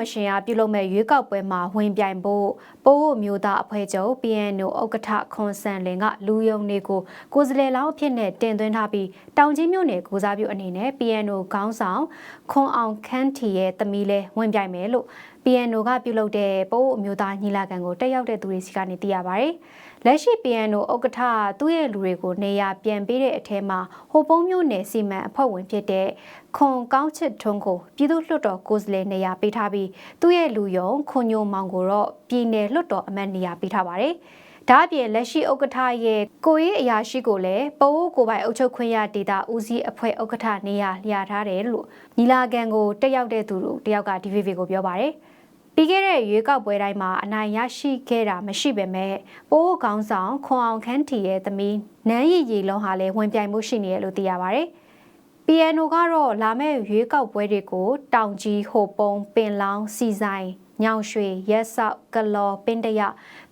မရှင်အားပြုလုပ်မဲ့ရွေးကောက်ပွဲမှာဝင်ပြိုင်ဖို့ပိုးမျိုးသားအဖွဲ့ချုပ် PNO ဥက္ကဋ္ဌခွန်ဆန်လင်ကလူယုံတွေကိုကိုယ်စားလှယ်လောင်းအဖြစ်နဲ့တင်သွင်းထားပြီးတောင်ကြီးမြို့နယ်ကိုစားပြုအနေနဲ့ PNO ခေါင်းဆောင်ခွန်အောင်ခန်းထီရဲ့သမီးလဲဝင်ပြိုင်မယ်လို့ PNO ကပြုလုပ်တဲ့ပိုးမျိုးသားညီလာခံကိုတက်ရောက်တဲ့သူတွေစီကနေသိရပါဗျ။လက်ရှိ PNO ဥက္ကဋ္ဌသူ့ရဲ့လူတွေကိုနေရာပြန်ပေးတဲ့အထက်မှာဟိုပုံးမျိုးနယ်စီမံအဖွဲ့ဝင်ဖြစ်တဲ့ခွန်ကောင်းချစ်ထွန်းကိုပြည်သူ့လွှတ်တော်ကိုယ်စားလှယ်နေရာပေးထားပြီးသူ့ရဲ့လူယုံခွန်ညိုမောင်ကိုတော့ပြည်နယ်လွှတ်တော်အမတ်နေရာပေးထားပါတယ်။ ဒါအပြင်လက်ရှိဥက္ကဋ္ဌရဲ့ကိုရေးအရာရှိကိုလည်းပိုးကိုပိုင်အုပ်ချုပ်ခွင့်ရဒေတာဦးစီးအဖွဲ့ဥက္ကဋ္ဌနေရာလျာထားတယ်လို့ညီလာခံကိုတက်ရောက်တဲ့သူတို့တယောက်က DVB ကိုပြောပါတယ်။ပြီးခဲ့တဲ့ရွေးကောက်ပွဲတိုင်းမှာအနိုင်ရရှိခဲ့တာမရှိပေမဲ့ပိုးကောင်းဆောင်ခွန်အောင်ခန်းထီရဲ့သမီးနန်းရည်ရည်လုံးဟာလည်းဝင်ပြိုင်မှုရှိနေတယ်လို့သိရပါဗျ။ PNO ကတော့လာမယ့်ရွေးကောက်ပွဲတွေကိုတောင်ကြီးဟိုပုံပင်လောင်းစီဆိုင် ညောင်ရွှေရက်ဆောက်ကလော်ပင်တရ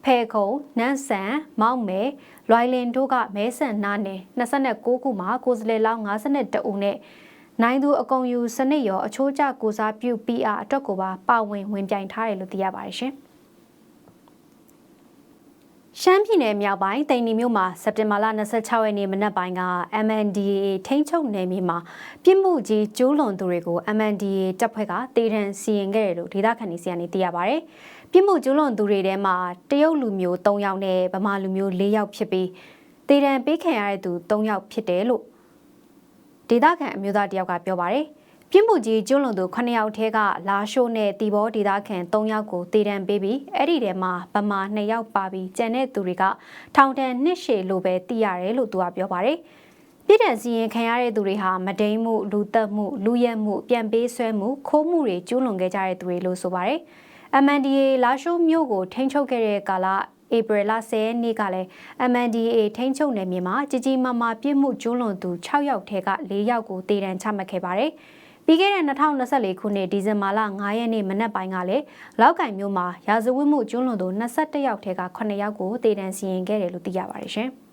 ဖဲခုံနန်းဆန်မောက်မဲလွိုင်လင်တို့ကမဲဆန်နာနယ်29ခုမှာကိုယ်စားလှယ်လောင်း52ဦးနဲ့နိုင်သူအကုံယူစနစ်ရောအချိုးကျကိုစားပြု PR အတွက်ကိုပါပါဝင်ဝင်ပြိုင်ထားတယ်လို့သိရပါတယ်ရှင်။ ရှမ်းပြည်နယ်မြောက်ပိုင်းတိန်နီမြို့မှာစက်တင်ဘာလ26ရက်နေ့မနက်ပိုင်းက MNDAA ထိန်းချုပ်နယ်မြေမှာပြစ်မှုကြီးကျူးလွန်သူတွေကို MNDAA တပ်ဖွဲ့ကတေထန်စီရင်ခဲ့တယ်လို့ဒေသခံတွေစီကနေသိရပါဗျ။ပြစ်မှုကျူးလွန်သူတွေထဲမှာတရုတ်လူမျိုး3ယောက်နဲ့ဗမာလူမျိုး4ယောက်ဖြစ်ပြီးတေထန်ပေးခံရတဲ့သူ3ယောက်ဖြစ်တယ်လို့ဒေသခံအမျိုးသားတယောက်ကပြောပါတယ်။ ပြင်းမှုကြီးကျွလွန်သူ9ယောက်ထဲကလာရှိုးနဲ့တီဘောဒေသခံ3ယောက်ကိုတေတံပေးပြီးအဲ့ဒီထဲမှာဗမာ2ယောက်ပါပြီးကျန်တဲ့သူတွေကထောင်ဒဏ်နှစ်ရှည်လိုပဲသိရတယ်လို့သူကပြောပါတယ်။ပြည်ထန်စီရင်ခံရတဲ့သူတွေဟာမဒိန်မှုလူသက်မှုလူရက်မှုပြန်ပေးဆွဲမှုခိုးမှုတွေကျူးလွန်ခဲ့ကြတဲ့သူတွေလို့ဆိုပါတယ်။ MNDA လာရှိုးမြို့ကိုထိန်းချုပ်ခဲ့တဲ့ကာလဧပြီလ10ရက်နေ့ကလည်း MNDAA ထိန်းချုပ်နယ်မြေမှာကြီးကြီးမားမားပြစ်မှုကျူးလွန်သူ6ယောက်ထဲက4ယောက်ကိုတေတံချမှတ်ခဲ့ပါတယ်။ ပြီးခဲ့တဲ့2024ခုနှစ်ဒီဇင်ဘာလ9ရက်နေ့မနက်ပိုင်းကလည်းလောက်ကင်မြို့မှာရာဇဝတ်မှုကျူးလွန်သူ21ယောက်ထဲက9ယောက်ကိုတေတံစီရင်ခဲ့တယ်လို့သိရပါတယ်ရှင်။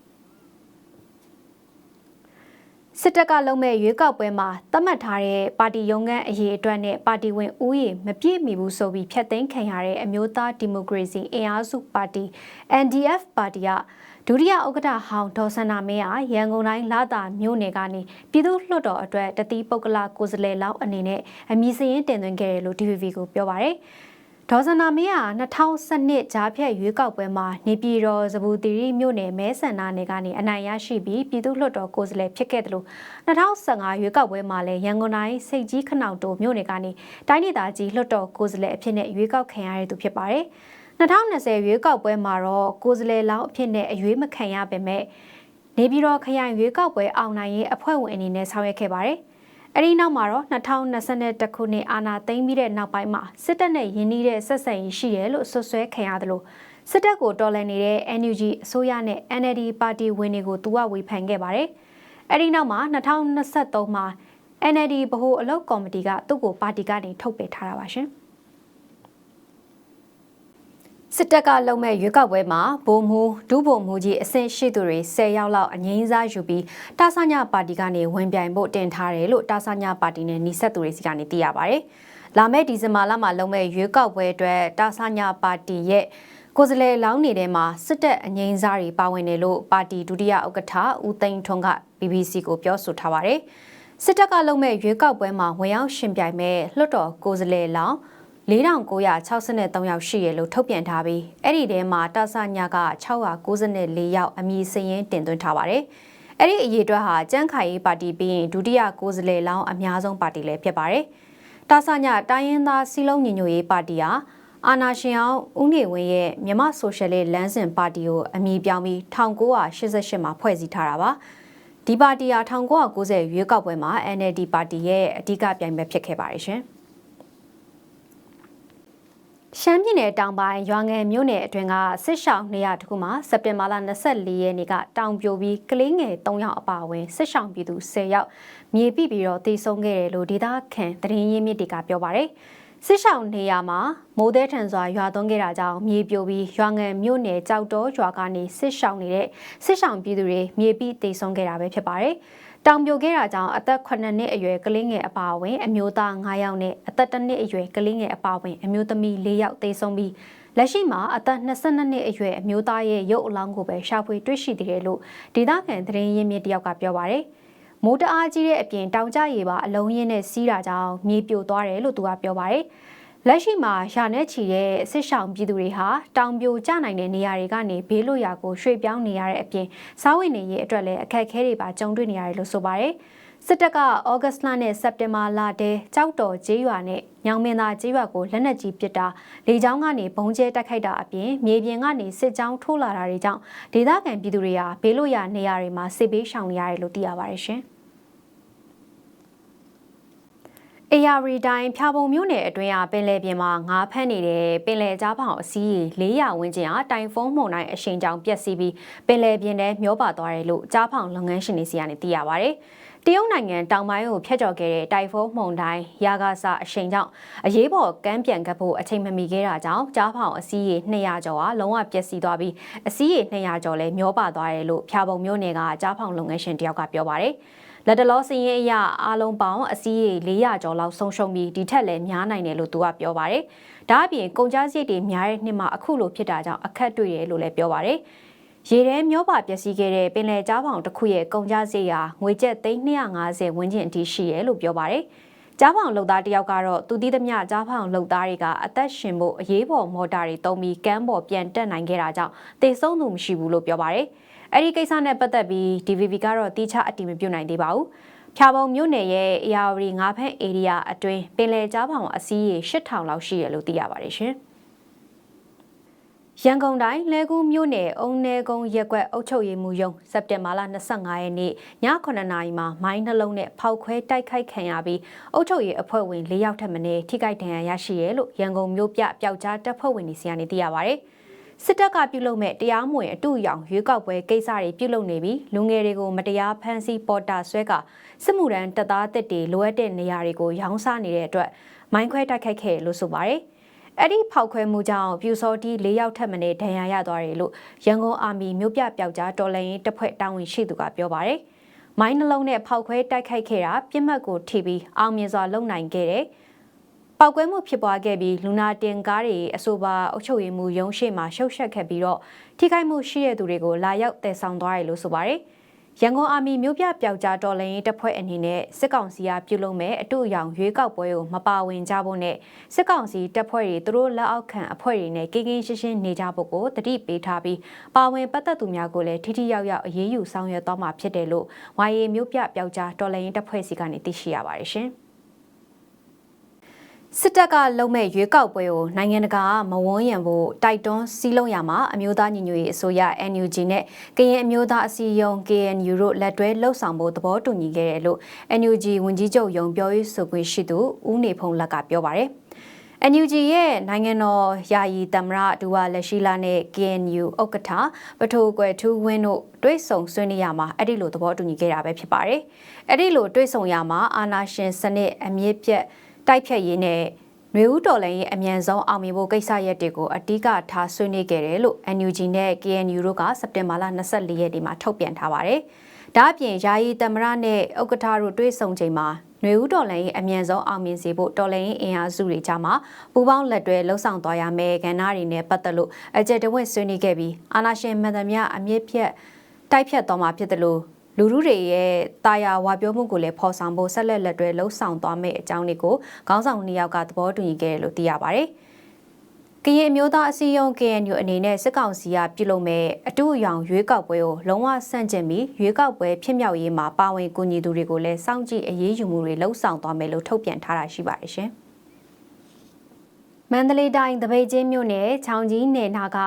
စစ်တပ်ကလုံးမဲ့ရွေးကောက်ပွဲမှာသတ်မှတ်ထားတဲ့ပါတီရုံးခန်းအရေးအတွက်နဲ့ပါတီဝင်ဦးရေမပြည့်မီဘူးဆိုပြီးဖျက်သိမ်းခံရတဲ့အမျိုးသားဒီမိုကရေစီအင်အားစုပါတီ NDF ပါတီက ဒုတိယဥက္ကဋ္ဌဟောင်းဒေါ်စန္နာမင်းအားရန်ကုန်တိုင်းလာတာမြို့နယ်ကနေပြည်သူ့လွှတ်တော်အတွက်တတိပုဂ္ဂလကိုယ်စားလှယ်လောက်အနေနဲ့အမည်စရင်းတင်သွင်းခဲ့တယ်လို့ DVB ကိုပြောပါရယ်ဒေါ်စနာမင်းဟာ2012ဂျားဖြတ်ရွေးကောက်ပွဲမှာနေပြည်တော်စပူတီရီမြို့နယ်မဲဆန္ဒနယ်ကနေအနိုင်ရရှိပြီးပြည်သူ့လွှတ်တော်ကိုယ်စားလှယ်ဖြစ်ခဲ့တယ်လို့2015ရွေးကောက်ပွဲမှာလည်းရန်ကုန်တိုင်းစိတ်ကြီးခနောင်တိုမြို့နယ်ကနေတိုင်းဒေသကြီးလွှတ်တော်ကိုယ်စားလှယ်အဖြစ်နဲ့ရွေးကောက်ခံရတဲ့သူဖြစ်ပါတယ် 2020ရွေးကောက်ပွဲမှာတော့ကိုယ်စားလှယ်လောင်းအဖြစ်နဲ့အရွေးမခံရပေမဲ့နေပြည်တော်ခရိုင်ရွေးကောက်ပွဲအောင်နိုင်ရေးအဖွဲ့ဝင်အနေနဲ့ဆောင်ရွက်ခဲ့ပါတယ်။အဲဒီနောက်မှာတော့2021ခုနှစ်အာဏာသိမ်းပြီးတဲ့နောက်ပိုင်းမှာစစ်တပ်နဲ့ယင်းနှီးတဲ့ဆက်ဆံရေးရှိတယ်လို့ဆွဆွဲခံရတယ်လို့စစ်တပ်ကိုတော်လှန်နေတဲ့ NUG အစိုးရနဲ့ NLD ပါတီဝင်တွေကိုသူကဝေဖန်ခဲ့ပါတယ်။အဲဒီနောက်မှာ2023မှာ NLD ဗဟိုအလုပ်ကော်မတီကသူ့ကိုပါတီကနေထုတ်ပယ်ထားတာပါရှင်။ စစ်တပ်ကလုံမဲ့ရွေးကောက်ပွဲမှာဗိုလ်မှူးဒုဗိုလ်မှူးကြီးအဆင့်ရှိသူတွေ10ယောက်လောက်အငိမ့်စားယူပြီးတာဆညာပါတီကနေဝင်ပြိုင်ဖို့တင်ထားတယ်လို့တာဆညာပါတီနဲ့နှိဆက်သူတွေစီကနေသိရပါဗျ။လာမယ့်ဒီဇင်ဘာလမှာလုံမဲ့ရွေးကောက်ပွဲအတွက်တာဆညာပါတီရဲ့ကိုယ်စားလှယ်လောင်းနေတဲ့မှာစစ်တပ်အငိမ့်စားတွေပါဝင်တယ်လို့ပါတီဒုတိယဥက္ကဋ္ဌဦးသိန်းထွန်းက BBC ကိုပြောဆိုထားပါတယ်။စစ်တပ်ကလုံမဲ့ရွေးကောက်ပွဲမှာဝင်ရောက်ရှင်ပြိုင်မဲ့လွှတ်တော်ကိုယ်စားလှယ်လောင်း 4963ယောက်ရှိရလို့ထုတ်ပြန်ထားပြီးအဲ့ဒီထဲမှာတဆညာက694ယောက်အမည်စရင်းတင်သွင်းထားပါတယ်။အဲ့ဒီအရေးအတွက်ဟာကြန့်ခိုင်ရေးပါတီပြီးရင်ဒုတိယကိုယ်စားလှယ်လောင်းအများဆုံးပါတီလည်းဖြစ်ပါတယ်။တဆညာတိုင်းရင်းသားစီလုံးညီညွတ်ရေးပါတီဟာအာနာရှင်အောင်ဦးနေဝင်းရဲ့မြမဆိုရှယ်လစ်လမ်းစဉ်ပါတီကိုအမည်ပြောင်းပြီး1988မှာဖွဲ့စည်းထားတာပါ။ဒီပါတီဟာ1990ရွေးကောက်ပွဲမှာ NLD ပါတီရဲ့အဓိကပြိုင်ပွဲဖြစ်ခဲ့ပါတယ်ရှင်။ ရှမ်းပြည်နယ်တောင်ပိုင်းရွာငယ်မြို့နယ်အတွင်းကစစ်ရှောင်းနေရာတခုမှာစက်တင်ဘာလ24ရက်နေ့ကတောင်ပြိုပြီးကလေးငယ်3ယောက်အပါအဝင်စစ်ရှောင်းပြည်သူ10ယောက်မြေပိပြီးတော့တည်ဆုံခဲ့တယ်လို့ဒေသခံသတင်းရင်းမြစ်တွေကပြောပါရယ်စစ်ဆောင်နေရာမှာမိုးသည်ထန်စွာရွာသွန်းခဲ့တာကြောင့်မြေပြိုပြီးရွာငံမြို့နယ်ကြောက်တော်ရွာကနေစစ်ဆောင်နေတဲ့စစ်ဆောင်ပြည်သူတွေမြေပြီးတိတ်ဆုံးခဲ့တာပဲဖြစ်ပါတယ်။ တောင်ပြိုခဲ့တာကြောင့်အသက်9နှစ်အရွယ်ကလေးငယ်အပါအဝင် အမျိုးသား9ယောက်နဲ့အသက်1နှစ်အရွယ်ကလေးငယ်အပါအဝင်အမျိုးသမီး4ယောက်တိတ်ဆုံးပြီးလက်ရှိမှာအသက်22နှစ်အရွယ်အမျိုးသားရဲ့ရုပ်အလောင်းကိုပဲရှာဖွေတွေ့ရှိသေးတယ်လို့ဒေသခံသတင်းရင်းမြစ်တယောက်ကပြောပါတယ်။မိုးတအားကြီးတဲ့အပြင်တောင်ကျရေပါအလုံးရင်းနဲ့စီးတာကြောင့်မြေပြိုသွားတယ်လို့သူကပြောပါတယ်။ လက်ရှိမှာရာနဲ့ချီတဲ့စစ်ဆောင်ပြည်သူတွေဟာတောင်ပြိုကျနိုင်တဲ့နေရာတွေကနေဘေးလွတ်ရာကိုရွှေ့ပြောင်းနေရတဲ့အပြင်စားဝတ်နေရေးအတွက်လည်းအခက်အခဲတွေပါကြုံတွေ့နေရတယ်လို့ဆိုပါတယ်။စစ်တပ်ကဩဂတ်စ်လနဲ့စက်တင်ဘာလတည်းကြောက်တော်ကျေးရွာနဲ့ညောင်မင်းသားကျေးရွာကိုလက်နက်ကြီးပစ်တာလေကြောင်းကနေဘုံကျဲတိုက်ခိုက်တာအပြင်မြေပြင်ကနေစစ်ကြောင်းထိုးလာတာတွေကြောင့်ဒေသခံပြည်သူတွေဟာဘေးလွတ်ရာနေရာတွေမှာစစ်ဘေးရှောင်နေရတယ်လို့သိရပါတယ်ရှင်။ အေယာရီတိုင်းဖြာပုံမြို့နယ်အတွင်းကပင်လယ်ပြင်မှာငါးဖမ်းနေတဲ့ပင်လယ်ကြားဖောင်အစည်း400ဝန်းကျင်ဟာတိုင်ဖုန်းမှုန်တိုင်းအရှိန်ကြောင်ပျက်စီးပြီးပင်လယ်ပြင်ထဲမျောပါသွားတယ်လို့ကြားဖောင်လုပ်ငန်းရှင်တွေစီကနေသိရပါဗျ။တရုတ်နိုင်ငံတောင်ပိုင်းကိုဖျက်ကျော်ခဲ့တဲ့တိုင်ဖုန်းမှုန်တိုင်းယာဂါဆာအရှိန်ကြောင့်အရေးပေါ်ကမ်းပြန်ကပ်ဖို့အချိန်မမီခဲ့တာကြောင့်ကြားဖောင်အစည်းရေ200ကျော်ဟာလုံးဝပျက်စီးသွားပြီးအစည်းရေ200ကျော်လည်းမျောပါသွားတယ်လို့ဖျာပုံမြို့နယ်ကကြားဖောင်လုပ်ငန်းရှင်တယောက်ကပြောပါတယ် လက်တလောစင်းရဲ့အရာအားလုံးပေါင်းအစည်းရေ400ကျော်လောက်ဆုံးရှုံးပြီးဒီထက်လည်းများနိုင်တယ်လို့သူကပြောပါတယ်။ဒါအပြင်ကုန်ကျစရိတ်တွေများတဲ့နှစ်မှာအခုလိုဖြစ်တာကြောင့်အခက်တွေ့တယ်လို့လည်းပြောပါတယ်။ရေထဲမျောပါပျက်စီးခဲ့တဲ့ပင်လယ်ကြားပေါင်တစ်ခုရဲ့ကုန်ကျစရိတ်ဟာငွေကျပ်350ဝန်းကျင်အထိရှိရဲလို့ပြောပါတယ်။ကြားပေါင်လုံသားတယောက်ကတော့သူတည်သမျှကြားပေါင်လုံသားတွေကအသက်ရှင်ဖို့အရေးပေါ်မော်တာတွေတုံးပြီးကမ်းပေါ်ပြန်တက်နိုင်ခဲ့တာကြောင့်တေဆုံးသူမရှိဘူးလို့ပြောပါတယ်။ အဲ့ဒီကိစ္စနဲ့ပတ်သက်ပြီး DVB ကတော့တိကျအတည်မပြုနိုင်သေးပါဘူး။ဖြာပုံမြို့နယ်ရဲ့အရာဝတီငါးဖက်ဧရိယာအတွင်းပင်လယ်ကြားပေါင်အစည်းရေ8000လောက်ရှိရလို့သိရပါတယ်ရှင်။ရန်ကုန်တိုင်းလဲကူးမြို့နယ်အုံနေကုန်းရက်ကွက်အုပ်ချုပ်ရေးမှူးရုံးစက်တင်ဘာလ25ရက်နေ့ည9:00နာရီမှာမိုင်းနှလုံးနဲ့ဖောက်ခွဲတိုက်ခိုက်ခံရပြီးအုပ်ချုပ်ရေးအဖွဲ့ဝင်၄ယောက်ထပ်မံထိခိုက်ဒဏ်ရာရရှိရဲလို့ရန်ကုန်မြို့ပြပျောက်ကြားတပ်ဖွဲ့ဝင်တွေစီကနေသိရပါဗျ။ စစ်တပ်ကပြုလုပ်မဲ့တရားမဝင်အတူရောင်ရွေးကောက်ပွဲကိစ္စတွေပြုလုပ်နေပြီးလူငယ်တွေကိုမတရားဖမ်းဆီးပေါ်တာဆွဲကစစ်မှုထမ်းတပ်သားတစ်တွေလိုအပ်တဲ့နေရာတွေကိုရောင်းစားနေတဲ့အတွက်မိုင်းခွဲတိုက်ခိုက်ခဲ့လို့ဆိုပါတယ်။အဲ့ဒီဖောက်ခွဲမှုကြောင့်ပြူစောတီ၄ယောက်ထပ်မံဒဏ်ရာရသွားတယ်လို့ရန်ကုန်အာမီမြို့ပြပျောက်ကြားတော်လှန်ရေးတပ်ဖွဲ့တာဝန်ရှိသူကပြောပါတယ်။မိုင်းနှလုံးနဲ့ဖောက်ခွဲတိုက်ခိုက်ခဲ့တာပြစ်မှတ်ကိုထိပြီးအောင်မြင်စွာလုံနိုင်ခဲ့တယ်။ ပောက်ကွဲမှုဖြစ်ပွားခဲ့ပြီးလူနာတင်ကားတွေအဆိုပါအုပ်ချုပ်ရေးမှုရုံးရှိမှရှုပ်ရှက်ခဲ့ပြီးတော့ထိခိုက်မှုရှိတဲ့သူတွေကိုလာရောက်တည်ဆောင်သွားတယ်လို့ဆိုပါတယ်။ရန်ကုန်အာမီမြို့ပြပျောက်ကြားတော်လှန်ရေးတပ်ဖွဲ့အနေနဲ့စစ်ကောင်စီကပြုလုပ်မဲ့အတူအယောင်ရွေးကောက်ပွဲကိုမပါဝင်ကြဖို့နဲ့စစ်ကောင်စီတပ်ဖွဲ့တွေသူတို့လက်အောက်ခံအဖွဲ့တွေနဲ့ကင်းကင်းရှင်းရှင်းနေကြဖို့ကိုတတိပေးထားပြီးပါဝင်ပတ်သက်သူများကိုလည်းထိထိရောက်ရောက်အရေးယူဆောင်ရွက်သွားမှာဖြစ်တယ်လို့ဝိုင်းရီမြို့ပြပျောက်ကြားတော်လှန်ရေးတပ်ဖွဲ့စီကနေသိရှိရပါတယ်ရှင်။ စစ်တပ်ကလုံမဲ့ရွေးကောက်ပွဲကိုနိုင်ငံတကာမဝန်းရံဖို့တိုက်တွန်းစီးလုံးရမှာအမျိုးသားညီညွတ်ရေးအစိုးရ NUG နဲ့ကရင်အမျိုးသားအစည်းအရုံး KNU တို့လက်တွဲလှုပ်ဆောင်ဖို့သဘောတူညီခဲ့တယ်လို့ NUG ဝန်ကြီးချုပ်ယုံပြောရေးဆိုခွင့်ရှိသူဦးနေဖုံးလက်ကပြောပါတယ်။ NUG ရဲ့နိုင်ငံတော်ယာယီသမရဒူဝါလက်ရှိလာနဲ့ KNU ဥက္ကဋ္ဌပထိုးကွယ်ထူးဝင်းတို့တွဲဆုံဆွေးနွေးရမှာအဲ့ဒီလိုသဘောတူညီခဲ့တာပဲဖြစ်ပါတယ်။အဲ့ဒီလိုတွဲဆုံရမှာအာနာရှင်စနစ်အမြင့်ပြတ် တိုက်ဖြတ်ရေးနဲ့နွေဦးတော်လှန်ရေးအမြန်ဆုံးအောင်မြင်ဖို့ကိစ္စရပ်တွေကိုအတိကထားဆွေးနွေးခဲ့တယ်လို့ NUG နဲ့ KNU တို့ကစက်တင်ဘာလ24ရက်နေ့မှာထုတ်ပြန်ထားပါတယ်။ဒါ့အပြင်ယာယီသမရနဲ့ဥက္ကဋ္ဌတို့တွေ့ဆုံချိန်မှာနွေဦးတော်လှန်ရေးအမြန်ဆုံးအောင်မြင်စေဖို့တော်လှန်ရေးအင်အားစုတွေကြားမှာပူးပေါင်းလက်တွဲလှုပ်ဆောင်သွားရမယ်ကဏ္ဍတွေနဲ့ပတ်သက်လို့အကြံတဝင့်ဆွေးနွေးခဲ့ပြီးအာနာရှင်မှန်သမျှအမြင့်ဖြတ်တိုက်ဖြတ်သွားမှာဖြစ်တယ်လို့ လူထုတွေရဲ့တာယာဝါပြောမှုကိုလည်းဖော်ဆောင်ဖို့ဆက်လက်လက်တွဲလှုံ့ဆော်သွားမယ့်အကြောင်းတွေကိုခေါင်းဆောင်နှစ်ယောက်ကသဘောတူညီခဲ့တယ်လို့သိရပါတယ်။ကရင်အမျိုးသားအစည်းအရုံး KNU အနေနဲ့စစ်ကောင်စီကပြုလုပ်မဲ့အတူအယောင်ရွေးကောက်ပွဲကိုလုံးဝဆန့်ကျင်ပြီးရွေးကောက်ပွဲဖြစ်မြောက်ရေးမှာပါဝင်ကူညီသူတွေကိုလည်းစောင့်ကြည့်အရေးယူမှုတွေလှုံ့ဆော်သွားမယ်လို့ထုတ်ပြန်ထားတာရှိပါတယ်ရှင်။ မန္တလေးတိုင်းတပိတ်ချင်းမြို့နယ်ချောင်းကြီးနယ်နာက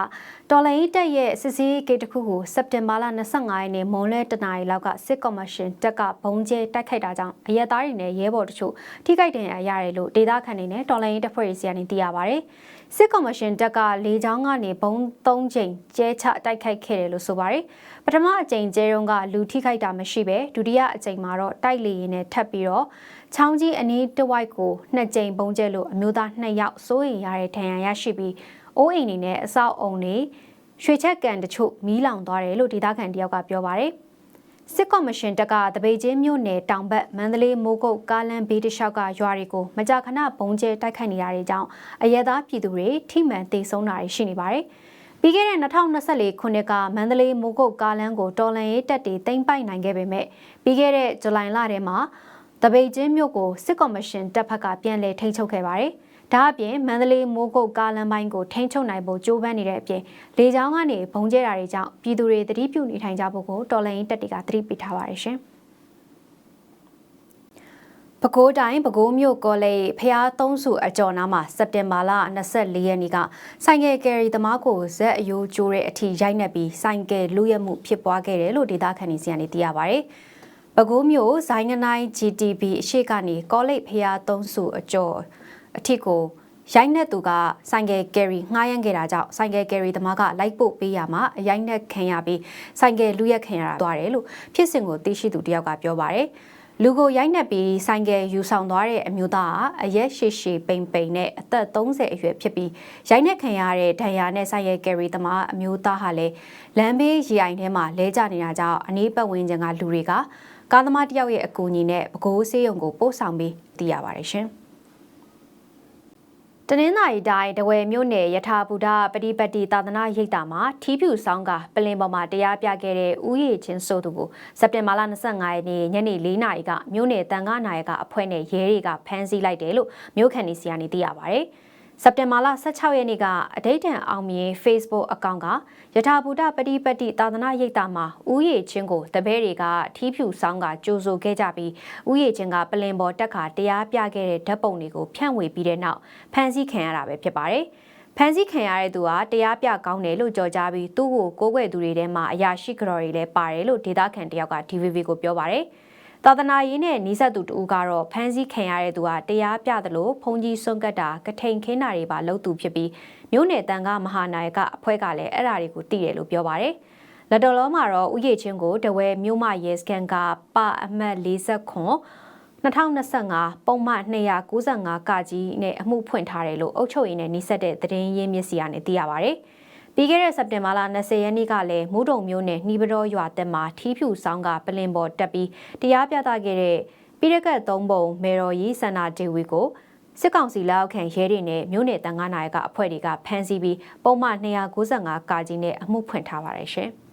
တော်လိုင်းတက်ရဲ့စစ်စေးဂိတ်တစ်ခုကိုစက်တင်ဘာလ25ရက်နေ့မွန်လဲတနာရီလောက်ကစစ်ကော်မရှင်တက်ကဘုံကျဲတိုက်ခိုက်တာကြောင့်အရက်သားတွေနဲ့ရဲဘော်တို့ချို့ထိခိုက်ဒဏ်ရာရတယ်လို့ဒေသခံတွေနဲ့တော်လိုင်းတပ်ဖွဲ့တွေစီကနေသိရပါဗျ။ စစ်ကော်မရှင်တပ်ကလေကြောင်းကနေဘုံ၃ချိန်ကျဲချတိုက်ခိုက်ခဲ့တယ်လို့ဆိုပါတယ်။ပထမအကြိမ်ကျဲရုံးကလူထိခိုက်တာမရှိပဲဒုတိယအကြိမ်မှာတော့တိုက်လေရင်နဲ့ထပ်ပြီးတော့ချောင်းကြီးအနီးတဝိုက်ကိုနှစ်ကြိမ်ပုံကျဲလို့အမျိုးသား2ယောက်စိုးရိမ်ရတဲ့ဒဏ်ရာရရှိပြီးအိုးအိမ်တွေနဲ့အဆောက်အုံတွေရွှေချက်ကန်တချို့မီးလောင်သွားတယ်လို့ဒေသခံတယောက်ကပြောပါတယ်။ စစ်ကော်မရှင်တပ်ကတပိတ်ချင်းမြို့နယ်တောင်ဘက်မန္တလေးမိုးကုတ်ကားလမ်းဘေးတစ်လျှောက်ကရွာတွေကိုမကြာခဏဘုံကျဲတိုက်ခိုက်နေရတဲ့ကြောင့်အရဲသားပြည်သူတွေထိမှန်တေဆုံးတာတွေရှိနေပါတယ်။ပြီးခဲ့တဲ့2024ခုနှစ်ကမန္တလေးမိုးကုတ်ကားလမ်းကိုတော်လန်ရေးတပ်တွေတင်ပိုက်နိုင်ခဲ့ပေမဲ့ပြီးခဲ့တဲ့ဇူလိုင်လထဲမှာတပိတ်ချင်းမြို့ကိုစစ်ကော်မရှင်တပ်ဖက်ကပြန်လည်ထိန်းချုပ်ခဲ့ပါတယ်။ ဒါအပြင်မန္တလေးမိုးကုတ်ကားလမ်းပိုင်းကိုထိန်းချုပ်နိုင်ဖို့ကြိုးပမ်းနေတဲ့အပြင်လေကြောင်းကနေဘုံကျဲတာတွေကြောင့်ပြည်သူတွေသတိပြုနေထိုင်ကြဖို့ကိုတော်လိုင်းတပ်တွေကသတိပေးထားပါတယ်ရှင်။ပဲခူးတိုင်းပဲခူးမြို့ကောလိပ်ဖျားသုံးစုအကျော်နားမှာစက်တင်ဘာလ24ရက်နေ့ကဆိုင်ကယ်ကယ်ရီသမားကိုဇက်အယိုးကျိုးတဲ့အထိရိုက်နှက်ပြီးဆိုင်ကယ်လူရဲမှုဖြစ်ပွားခဲ့တယ်လို့ဒေသခံတွေစီကနေသိရပါဗျ။ပဲခူးမြို့ဇိုင်းငနိုင် GTB အရှိကနေကောလိပ်ဖျားသုံးစုအကျော် အထစ်ကိုရိုက်နှက်သူကဆိုင်ကယ်ကယ်ရီငှားရမ်းခဲ့တာကြောင့်ဆိုင်ကယ်ကယ်ရီသမားကလိုက်ပို့ပေးရမှာအရိုက်နှက်ခံရပြီးဆိုင်ကယ်လူရက်ခံရတာသွားတယ်လို့ဖြစ်စဉ်ကိုသိရှိသူတယောက်ကပြောပါတယ်လူကိုရိုက်နှက်ပြီးဆိုင်ကယ်ယူဆောင်သွားတဲ့အမျိုးသားကအရက်ရှိရှိပိန်ပိန်နဲ့အသက်30အရွယ်ဖြစ်ပြီးရိုက်နှက်ခံရတဲ့ဒဏ်ရာနဲ့ဆိုင်ကယ်ကယ်ရီသမားအမျိုးသားဟာလည်းလမ်းဘေးရီအိုင်ထဲမှာလဲကျနေတာကြောင့်အနီးပတ်ဝန်းကျင်ကလူတွေကကားသမားတယောက်ရဲ့အကူအညီနဲ့ပကိုးဆေးရုံကိုပို့ဆောင်ပြီးသိရပါတယ်ရှင်။ တနင်္သာရီတိုင်းတဝယ်မြို့နယ်ယထာဘူဒပฏิပတ်တိသာသနာရိပ်တာမှာထီးဖြူဆောင်ကပလင်ပေါ်မှာတရားပြခဲ့တဲ့ဥယျာဉ်ချင်းဆိုသူကိုစက်တင်ဘာလ25ရက်နေ့ညနေ4နာရီကမြို့နယ်တန်ခါနာရကအဖွဲ့နဲ့ရဲတွေကဖမ်းဆီးလိုက်တယ်လို့မြို့ခံတွေစီကနေသိရပါဗျ။ စက်တင်ဘာလ16ရက်နေ့ကအဒိဋ္ဌံအောင်မြင် Facebook အကောင့်ကယထာဘူတပฏิပတိသာသနာရိပ်တာမှာဥယေချင်းကိုတပည့်တွေကထီးဖြူဆောင်ကကြိုဆိုခဲ့ကြပြီးဥယေချင်းကပလင်ပေါ်တက်ခါတရားပြခဲ့တဲ့ဓာတ်ပုံတွေကိုဖြန့်ဝေပြီးတဲ့နောက်ဖန်ဆီးခံရတာပဲဖြစ်ပါတယ်။ဖန်ဆီးခံရတဲ့သူဟာတရားပြကောင်းတယ်လို့ကြော်ကြားပြီးသူ့ကိုကိုးကွယ်သူတွေထဲမှာအရာရှိကြော်တွေလည်းပါတယ်လို့ဒေသခံတယောက်က DVB ကိုပြောပါတယ်။ သာသနာရေးနဲ့နီးစပ်သူတူကတော့ဖမ်းဆီးခံရတဲ့သူဟာတရားပြသလိုဖုန်ကြီးစွန့်ကတ်တာကထိန်ခင်းတာတွေပါလုပ်သူဖြစ်ပြီးမြို့နယ်တန်ကမဟာနာယကအဖွဲ့ကလည်းအဲ့ဒါတွေကိုသိတယ်လို့ပြောပါတယ်။လက်တော်လုံးမှာတော့ဥယေချင်းကိုတဝဲမြို့မရဲစကန်ကပအမှတ်40ခွန်2025ပုံမှန်295ကကြီးနဲ့အမှုဖွင့်ထားတယ်လို့အုပ်ချုပ်ရေးနဲ့နှိစက်တဲ့သတင်းရင်းမြစ်စီကနေသိရပါဗျ။ ပြီးခဲ့တဲ့စက်တင်ဘာလ20ရက်နေ့ကလည်းမူးတုံမျိုးနဲ့နှီးပတော်ရွာတက်မှာထီးဖြူဆောင်ကပလင်ပေါ်တက်ပြီးတရားပြသခဲ့တဲ့ပြည်ရကတ်သုံးပုံမေတော်ရီစန္နာဒေဝီကိုစစ်ကောင်စီလက်အောက်ခံရဲတွေနဲ့မြို့နယ်တန်ခါနာရကအဖွဲ့တွေကဖမ်းဆီးပြီးပုံမှန်295ကာကြီးနဲ့အမှုဖွင့်ထားပါတယ်ရှင်။